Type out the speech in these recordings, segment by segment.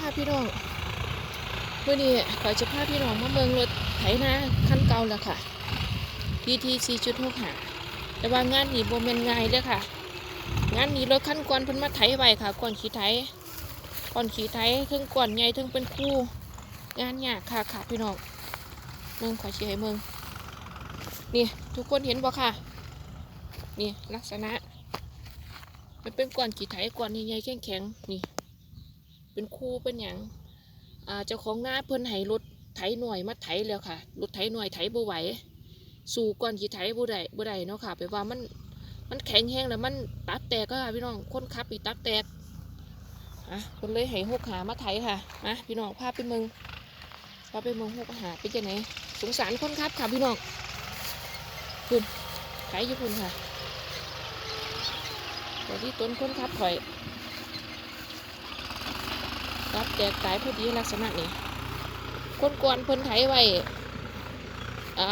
ค่ะพี่น้องวันนี้ขอจะพาพี่น้องมาเมืองรถไถนาขั้นเก่าแล้วค่ะ PT 4.6หาแต่ว่างานนี้โบเมนง่ายเด้อค่ะ งานนี้รถขั้นก่อนเพิ่นมาไถไว้ค่ะก่อนขี่ไถก่อนขี่ไถถึงก่อนใหญ่ถึงเป็นคู่ งานยากค่ะค่ะพี่น้องเมืองขอชี้ให้เมืองนี่ทุกคนเห็นบ่ค่ะ นี่ลักษณะ มันเป็นก่อนขี่ไถก่อนใหญ่ๆแข็งๆนี่ เป็นคู่เป็นอย่างอ่าเจ้าของหน้าเพิ่นให้รถไถหน่วยมาไถแล้วค่ะรถไถหน่วยไถบ่ไหว สู่ก่อนขี่ไถบ่ได้บ่ได้เนาะค่ะแปลว่ามันมันแข็งแห้งแล้วมันตับแตกก็ค่ะพี่น้องคนขับอีตับแตกอะคนเลยให้หกหามาไถค่ะมาพี่น้องพาไปเมืองพาไปเมืองหกหาไปจังไหนสงสารคนขับค่ะพี่น้องคุณไถอยู่คุณค่ะตอนที่ต้นคนขับข่อย รับแจกตายพอดีลักษณะนี้คนกวนเพิ่นไถไว้อ่า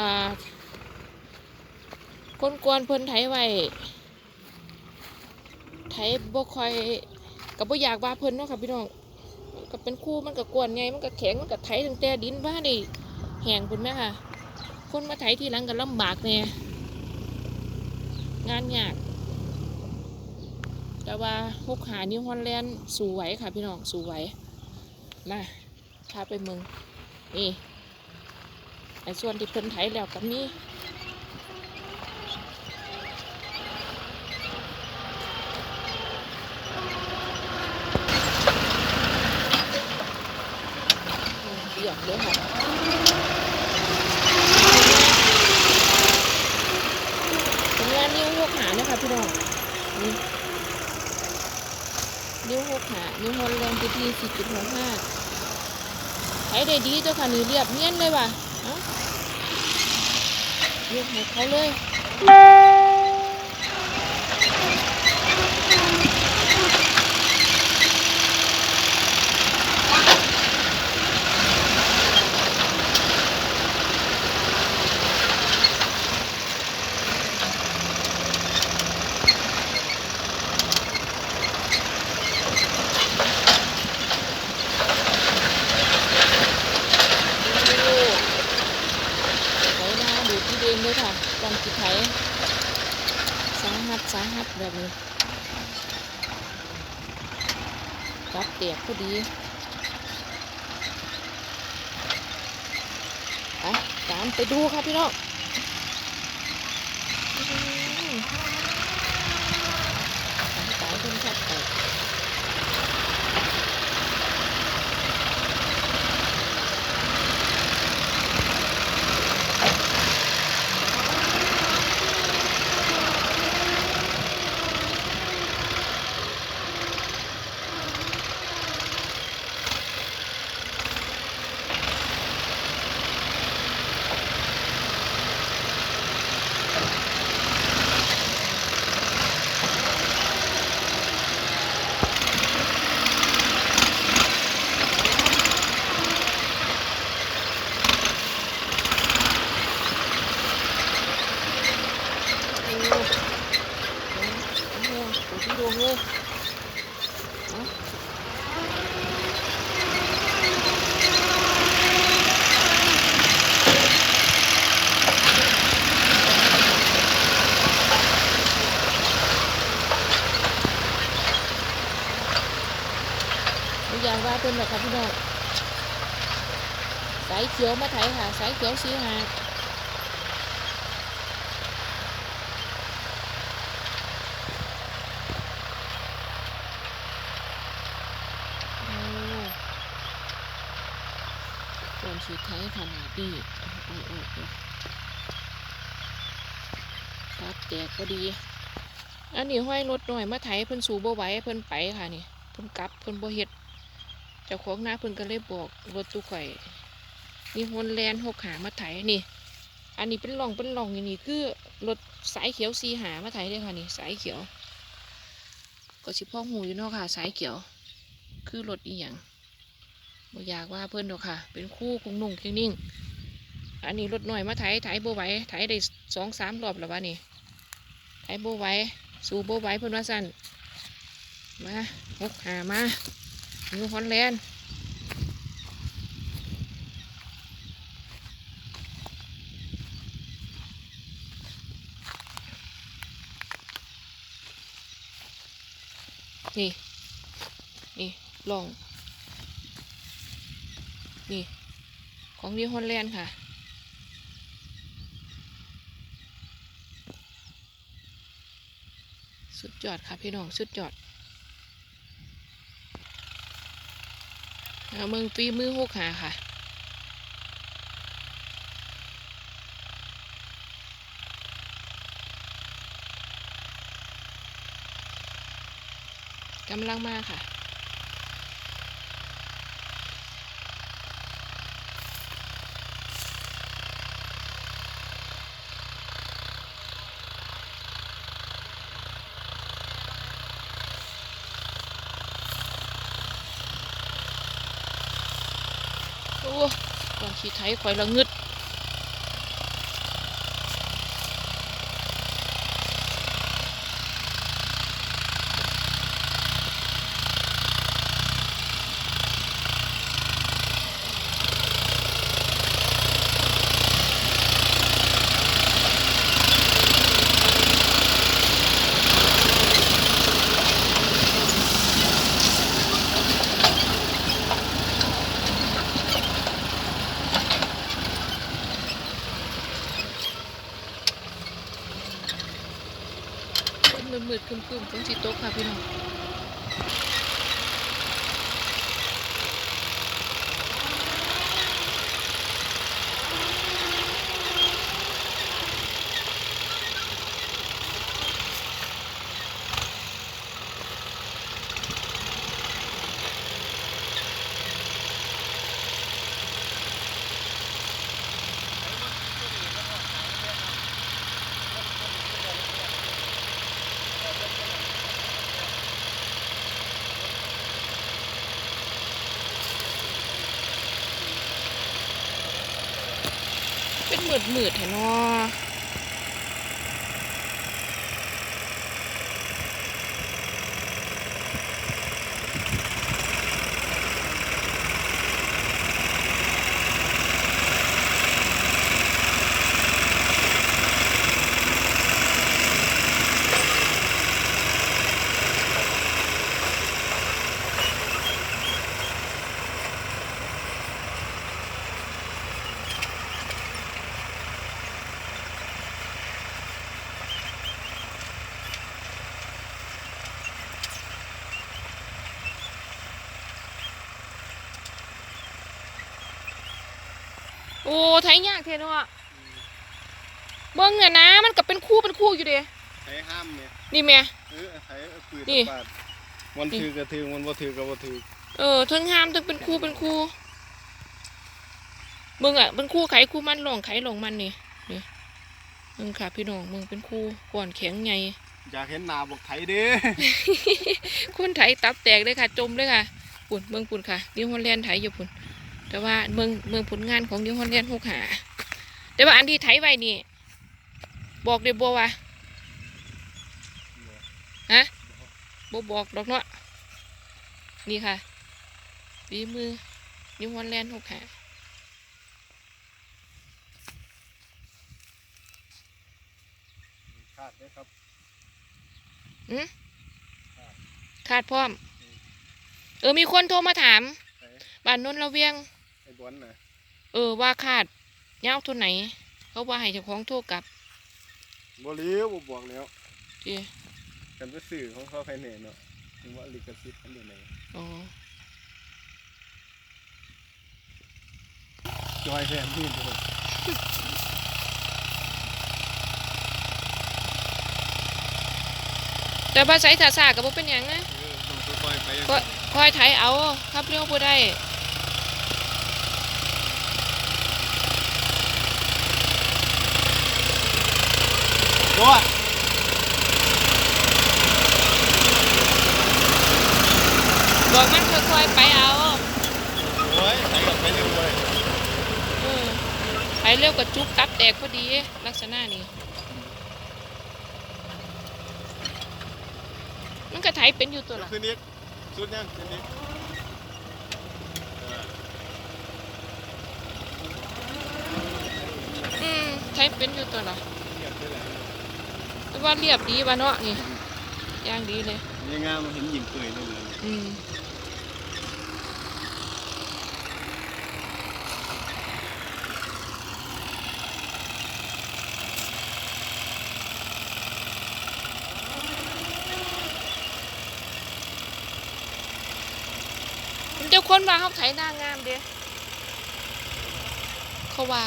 คนกวนเพิ่นไถไว้ไถบ่ค่อยกับบ่อยากว่าเพิ่นเนาะค่ะพี่น้องมันก็เป็นคู่มันก็กวนไงมันก็แข็งมันก็ไถตั้งแต่ดินว่าได้แห้งพุ่นแม่ค่ะคนมาไถทีหลังก็ลำบากแน่งานยากแต่ว่าฮุกหานิวฮอลแลนด์สู่ไหวค่ะพี่น้องสู่ไหว มาพาไปเมืองนี่ไอ้ส่วนที่เพิ่นไถแล้วกับนี้เบียเลยค่ะเป็นงานนิ้วหกหานะคะพี่น้องนี่ นิ้วหกหานิ้วฮอลแลนด์พีทีสี่จุดหกห้าใช้ได้ดีเจ้าค่ะนี่เรียบเนียนเลยว่ะเอ้าเรียกให้เขาเลยดูไถนาดูที่เดนเลยค่ะก่อนจิไถ สาหัสแบบนี้รับเตียกพอดีไปตามไปดูค่ะพี่น้องอื้อหือสายคนขับไปโอ้โหโอ้โหดูที่ดวงเลยเอาไม่อยากว่า เป็นหรอกค่ะพี่น้องสายเขียวมาไถค่ะ สายเขียวสีหาโอ้ก่อนสีไทยขนาดนี้โอ้โอ้โอ้ตัดแตกก็ดี อันนี้ห้อยรถหน่อยมาไถเพิ่นสูบ่ไหวเพิ่นไปค่ะนี่เพิ่นกลับเพิ่นบ่เฮ็ด จ้าของนาเพิ่นก็เลยบอกรถตู้ข่อยนี่ฮอนแลนหกหามาไถนี่ อันนี้เป็นร่องเป็นร่องอย่างนี้คือรถสายเขียวสีหามาไถเด้ค่ะนี่สายเขียว ก็สิพ่อหูอยู่เนาะค่ะ สายเขียว คือรถอีหยังบ่อยากว่าเพิ่อนดอกค่ะ เป็นคู่คงนุ่งเคียงนิ่ง อันนี้รถหน่อยมาไถไถโบไหวไถได้สองสามรอบแล้ววะนี่ไถโบไหวสู่บ่ไหวเพิ่อนว่าสั่นมาหกหามา ยูฮอนแลนนี่ นี่ลอง นี่ ของนิวฮอนแลนค่ะสุดยอดค่ะพี่น้อง สุดยอด เอาเมืองฟีมือหกหาค่ะกำลังมาค่ะ อ้ก่อนขี่ไถข่อยละงึด มๆครึมครึมๆฝนสีตกค่ะพี่น้อง มืดมืดๆแท้เนาะ อ้ไทยยากแท้เนาะเบิ่งเนี่ยนะ มันก็เป็นคู่เป็นคู่อยู่เด้ใช้ห้ามเนี่ยนี่แม่เออใช้ปืนนี่ปาดมันถือกระถือมันบ่ถือกระบ่ถือเออทั้งห้ามทั้งเป็นคู่เป็นคู่มึงอะเป็นคู่ไขคู่มันหลองไขหลองมันนี่นี่มึงค่ะพี่น้องมึงเป็นคู่ก่อนแข็งไงอยากเห็นหน้าบอกไทยเด้คนไถตับแตกเลยค่ะ จมเลยค่ะปุ่นเมืองปุ่นค่ะนิวฮอลแลนด์ไถอยู่ปุ่น แต่ว่าเมืองเมืองผลงานของนิวฮอลแลนด์หกหาแต่ว่าอันที่ไถไว้นี่ บอกเดี๋ยวบัวว่าฮะบบอกดอกเนาะนี่ค่ะฝีมือนิวฮอลแลนด์หกหาขาดได้ครับขาดพร้อม เออมีคนโทรมาถามใช้บ้านนนละเวียงไอ้ บอลน่ะเออว่าขาดยาวเท่าไหน เขาว่าให้เจ้าของโทรกลับบ่เลี้ยวบ่บอกแล้วจีกันไปสื่อของเขาใครเนี่ยเนาะถึงว่าลิขสิทธิ์อันเดียวไหนอ๋อจอยแฟนนี่ทุกคนแต่ภาษาถาซากับบ่เป็นหยังนะเออต้องค่อยๆไปก็คอยไถเอาขับเร็วบ่ได้ โอ้ยบอกมันค่อยๆไปเอาโอ้ยไทยกับไปเร็วเลยเออไถเร็วกับจุกตับแตกพอดีลักษณะนี้มันก็ไถเป็นอยู่ตัวละคืนนี้สุดยังคืนนี้เอออืมไถเป็นอยู่ตัวละเงียบไป แล้วแต่ว่าเรียบดีวะเนาะนี่ย่างดีเลยดยังงามมันเห็นหญิงเปื่อยเลยเลยอืมมันเจ้าคนว่าเขาไถหน้างามเด้เขาว่า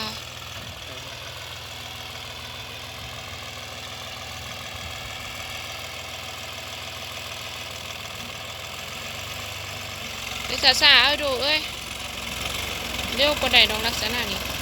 ไปสาสาเอาดูเอ้ยเ